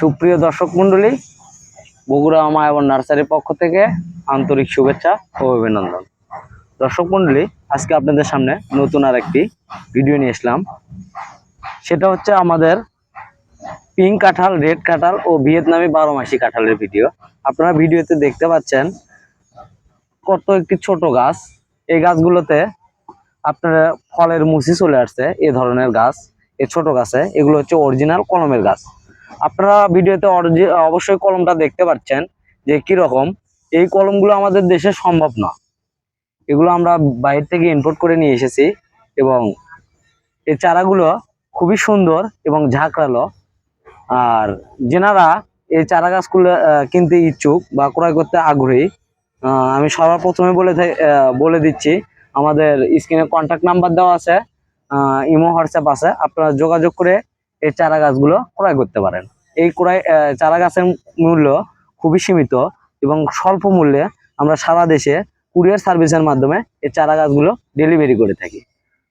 সুপ্রিয় দর্শক মন্ডলী বগুড়া মায়াবন নার্সারির পক্ষ থেকে আন্তরিক শুভেচ্ছা ও অভিনন্দন। দর্শক মন্ডলী আজকে আপনাদের সামনে নতুন আর একটি ভিডিও নিয়ে আসলাম। সেটা হচ্ছে আমাদের পিঙ্ক কাঁঠাল, রেড কাঁঠাল ও ভিয়েতনামি বারো মাসি কাঁঠালের ভিডিও। আপনারা ভিডিওতে দেখতে পাচ্ছেন কত একটি ছোট গাছ। এই গাছগুলোতে আপনারা ফলের মুসি চলে আসছে, এ ধরনের গাছ এই ছোট গাছে। এগুলো হচ্ছে অরিজিনাল কলমের গাছ। আপনারা ভিডিওতে অবশ্যই কলমটা দেখতে পাচ্ছেন যে কি রকম। এই কলমগুলো আমাদের দেশে সম্ভব না। এগুলো আমরা বাইরে থেকে ইম্পোর্ট করে নিয়ে এসেছি এবং এই চারাগুলো খুবই সুন্দর এবং ঝাঁকড়ালো। আর যেনারা এই চারা গাছগুলো কিনতে ইচ্ছুক বা ক্রয় করতে আগ্রহী আমি সবার প্রথমে বলে বলে দিচ্ছি, আমাদের স্ক্রিনে কন্ট্যাক্ট নাম্বার দেওয়া আছে ইমো, হোয়াটসঅ্যাপ আছে। আপনারা যোগাযোগ করে এই চারা গাছগুলো ক্রয় করতে পারেন। এই ক্রয় চারা গাছের মূল্য খুবই সীমিত এবং স্বল্প মূল্যে আমরা সারা দেশে কুরিয়ার সার্ভিসের মাধ্যমে এই চারা গাছগুলো ডেলিভারি করে থাকি।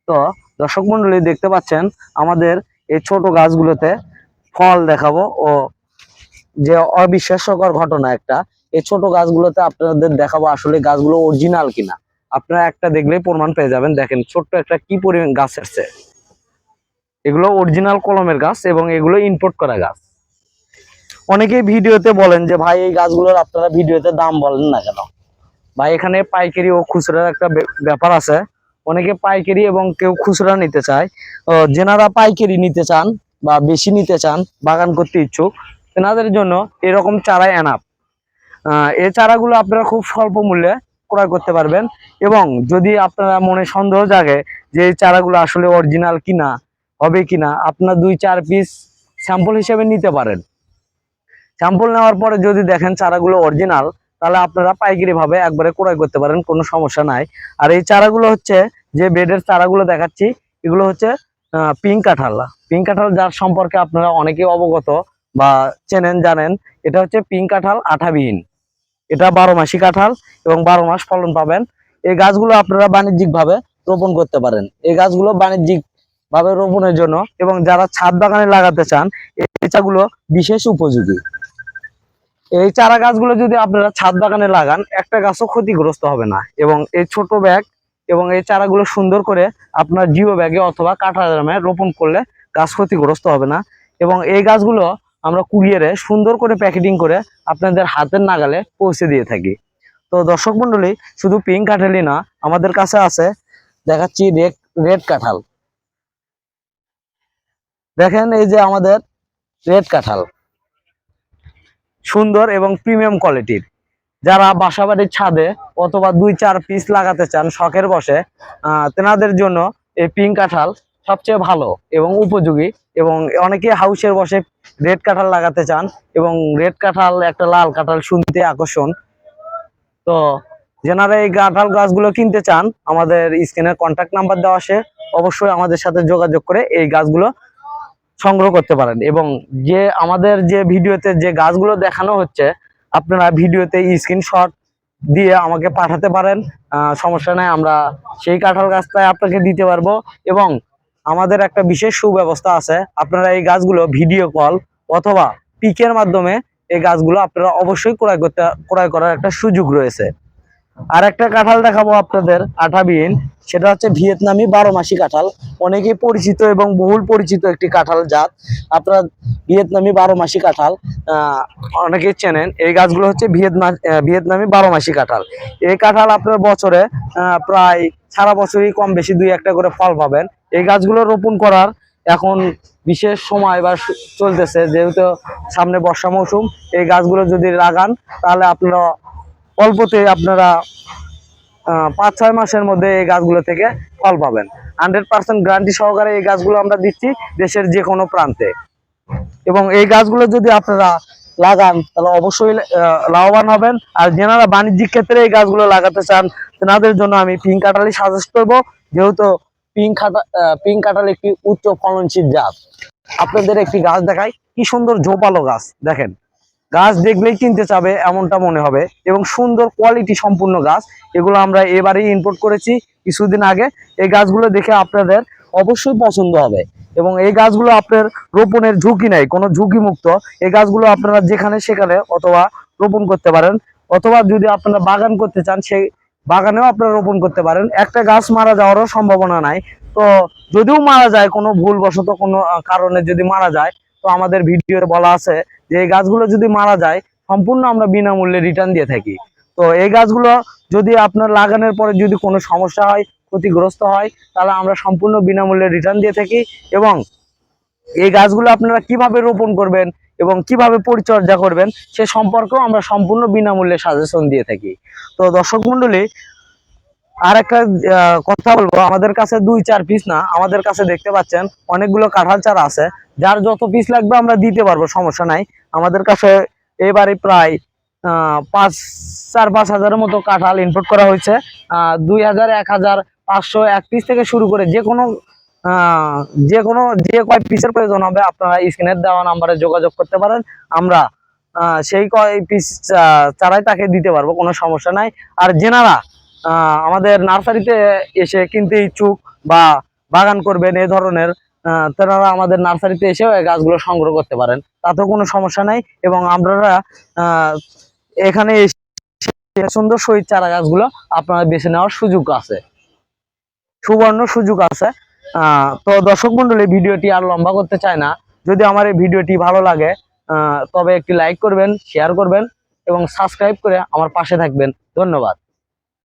তো দর্শক মন্ডলী দেখতে পাচ্ছেন আমাদের এই ছোট গাছগুলোতে ফল দেখাবো ও যে অবিশ্বাস্যকর ঘটনা একটা। এই ছোট গাছগুলোতে আপনাদের দেখাবো আসলে গাছগুলো অরিজিনাল কিনা। আপনারা একটা দেখলেই প্রমাণ পেয়ে যাবেন, দেখেন ছোট্ট একটা কি পরিমাণ গাছ আসছে। এগুলো অরিজিনাল কলমের গাছ এবং এগুলো ইম্পোর্ট করা গাছ। অনেকেই ভিডিওতে বলেন যে, ভাই, এই গাছগুলোর আপনারা ভিডিওতে দাম বলেন না কেন? ভাই, এখানে পাইকারি ও খুচরার একটা ব্যাপার আছে। অনেকে পাইকারি এবং কেউ খুচরা নিতে চায়। যেনারা পাইকারি নিতে চান বা বেশি নিতে চান, বাগান করতে ইচ্ছুক, তেনাদের জন্য এরকম চারা এনাপ এই চারাগুলো আপনারা খুব স্বল্প মূল্যে ক্রয় করতে পারবেন এবং যদি আপনারা মনে সন্দেহ জাগে যে, এই চারাগুলো আসলে অরিজিনাল কিনা হবে কিনা আপনার দুই, চার পিস স্যাম্পল হিসেবে নিতে পারেন। স্যাম্পল নেওয়ার পরে যদি দেখেন চারাগুলো অরিজিনাল তাহলে আপনারা পাইকারি ভাবে একবারে ক্রয় করতে পারেন, কোনো সমস্যা নাই। আর এই চারাগুলো হচ্ছে, যে বেডের চারাগুলো দেখাচ্ছি, এগুলো হচ্ছে পিঙ্ক কাঁঠাল। পিঙ্ক কাঁঠাল যার সম্পর্কে আপনারা অনেকেই অবগত বা চেনেন, জানেন, এটা হচ্ছে পিঙ্ক কাঁঠাল আঠাবিহীন। এটা বারো মাসি কাঁঠাল এবং বারো মাস ফলন পাবেন। এই গাছগুলো আপনারা বাণিজ্যিকভাবে রোপণ করতে পারেন। এই গাছগুলো বাণিজ্যিক ভাবে রোপণের জন্য এবং যারা ছাদ বাগানে লাগাতে চান, এই চাগুলো বিশেষ উপযোগী। এই চারা গাছগুলো যদি আপনারা ছাদ বাগানে লাগান, একটা গাছও ক্ষতিগ্রস্ত হবে না এবং এই ছোট ব্যাগ এবং এই চারাগুলো সুন্দর করে আপনার জিও ব্যাগে অথবা কাঁটা জামে রোপণ করলে গাছ ক্ষতিগ্রস্ত হবে না এবং এই গাছগুলো আমরা কুরিয়ারে সুন্দর করে প্যাকেটিং করে আপনাদের হাতের নাগালে পৌঁছে দিয়ে থাকি। তো দর্শক মন্ডলী শুধু পিঙ্ক কাঁঠালই না, আমাদের কাছে আছে, দেখাচ্ছি রেড রেড কাঁঠাল। দেখেন এই যে আমাদের রেড কাঁঠাল। সুন্দর এবং প্রিমিয়াম কোয়ালিটির যারা বাসাবাড়ির ছাদে অথবা দুই চার পিস লাগাতে চান, শখের বসে তেনাদের জন্য এই পিঙ্ক কাঁঠাল সবচেয়ে ভালো এবং উপযোগী এবং অনেকে হাউসের বসে রেড কাঁঠাল লাগাতে চান এবং রেড কাঁঠাল, একটা লাল কাঁঠাল শুনতে আকর্ষণ। তো যেনারা এই কাঁঠাল গাছগুলো কিনতে চান, আমাদের স্ক্রিনের কন্ট্যাক্ট নাম্বার দেওয়া আছে। অবশ্যই আমাদের সাথে যোগাযোগ করে এই গাছগুলো সংগ্রহ করতে পারেন। এবং যে আমাদের যে ভিডিওতে যে গাছগুলো দেখানো হচ্ছে, আপনারা ভিডিওতে স্ক্রিনশট দিয়ে আমাকে পাঠাতে পারেন। সমস্যা নেই, আমরা সেই কাঁঠাল গাছটাই আপনাকে দিতে পারব। এবং আমাদের একটা বিশেষ সুব্যবস্থা আছে, আপনারা এই গাছগুলো ভিডিও কল অথবা পিকের মাধ্যমে এই গাছগুলো আপনারা অবশ্যই ক্রয় করতে, ক্রয় করার একটা সুযোগ রয়েছে। আর একটা কাঁঠাল দেখাবো আপনাদের আঠাবিহীন সেটা হচ্ছে ভিয়েতনামি বারো মাসি কাঁঠাল। অনেকেই পরিচিত এবং বহুল পরিচিত একটি কাঁঠাল জাত। আপনারা ভিয়েতনামি বারো মাসি কাঁঠাল অনেকেই চেনেন। এই গাছগুলো হচ্ছে ভিয়েতনা ভিয়েতনামি বারো মাসি কাঁঠাল। এই কাঁঠাল আপনার বছরে প্রায় সারা বছরই কম বেশি দুই একটা করে ফল পাবেন। এই গাছগুলো রোপণ করার এখন বিশেষ সময় বা চলতেছে। যেহেতু সামনে বর্ষা মৌসুম, এই গাছগুলো যদি লাগান, তাহলে আপনারা অল্পতে আপনারা পাঁচ, ছয় মাসের মধ্যে এই গাছগুলো থেকে ফল পাবেন। হান্ড্রেড পার্সেন্ট গ্যারান্টি সহকারে এই গাছগুলো আমরা দিচ্ছি দেশের যে কোনো প্রান্তে। এবং এই গাছগুলো যদি আপনারা লাগান, তাহলে অবশ্যই লাভবান হবেন। আর যেনারা বাণিজ্যিক ক্ষেত্রে এই গাছগুলো লাগাতে চান তেনাদের জন্য আমি পিঙ্ক কাঁঠালি সাজেস্ট করব। যেহেতু পিঙ্ক কাঁটা পিঙ্ক কাঁঠাল একটি উচ্চ ফলনশীল জাত। আপনাদের একটি গাছ দেখায় কি সুন্দর ঝোপালো গাছ, দেখেন। গাছ দেখলেই কিনতে চাবে, এমনটা মনে হবে। এবং সুন্দর কোয়ালিটি সম্পূর্ণ গাছ, এগুলো আমরা এবারেই ইম্পোর্ট করেছি কিছুদিন আগে। এই গাছগুলো দেখে আপনাদের অবশ্যই পছন্দ হবে। এবং এই গাছগুলো আপনার রোপণের ঝুঁকি নেই, কোনো ঝুঁকি মুক্ত এই গাছগুলো আপনারা যেখানে সেখানে অথবা রোপণ করতে পারেন। অথবা যদি আপনারা বাগান করতে চান, সেই বাগানেও আপনারা রোপণ করতে পারেন। একটা গাছ মারা যাওয়ারও সম্ভাবনা নাই। তো যদিও মারা যায়, কোনো ভুলবশত কোনো কারণে যদি মারা যায় তো আমাদের ভিডিওতে বলা আছে যে এই গাছগুলো যদি মারা যায়, সম্পূর্ণ আমরা বিনামূল্যে রিটার্ন দিয়ে থাকি। তো এই গাছগুলো যদি আপনার লাগানোর পরে যদি কোনো সমস্যা হয়, ক্ষতিগ্রস্ত হয়, তাহলে আমরা সম্পূর্ণ বিনামূল্যে রিটার্ন দিয়ে থাকি এবং এই গাছগুলো আপনারা কীভাবে রোপণ করবেন এবং কীভাবে পরিচর্যা করবেন, সে সম্পর্কেও আমরা সম্পূর্ণ বিনামূল্যে সাজেশন দিয়ে থাকি। তো দর্শক মন্ডলী আর একটা কথা বলব। আমাদের কাছে দুই চার পিস না আমাদের কাছে দেখতে পাচ্ছেন অনেকগুলো কাঁঠাল চারা আছে। যার যত পিস লাগবে আমরা দিতে পারব সমস্যা নাই। আমাদের কাছে এবারে প্রায় পাঁচ চার পাঁচ হাজারের মতো কাঁঠাল ইনপুট করা হয়েছে। দুই হাজার এক হাজার পাঁচশো এক পিস থেকে শুরু করে যে কোনো যে কোনো যে কয় পিসের প্রয়োজন হবে আপনারা স্ক্রিনের দেওয়া নাম্বারে যোগাযোগ করতে পারেন। আমরা সেই কয় পিস চারাই তাকে দিতে পারব কোনো সমস্যা নাই। আর আহ, আমাদের নার্সারিতে এসে কিনতে ইচ্ছুক বা বাগান করবেন এই ধরনের তেনারা আমাদের নার্সারিতে এসেও এই গাছগুলো সংগ্রহ করতে পারেন। তাতেও কোনো সমস্যা নাই এবং আমরা এখানে সুন্দর শহীদ চারা গাছগুলো আপনারা বেছে নেওয়ার সুযোগ আছে। সুবর্ণ সুযোগ আছে। তো দর্শক মন্ডলী, ভিডিওটি আর লম্বা করতে চায় না। যদি আমার এই ভিডিওটি ভালো লাগে তবে একটি লাইক করবেন, শেয়ার করবেন এবং সাবস্ক্রাইব করে আমার পাশে থাকবেন। ধন্যবাদ।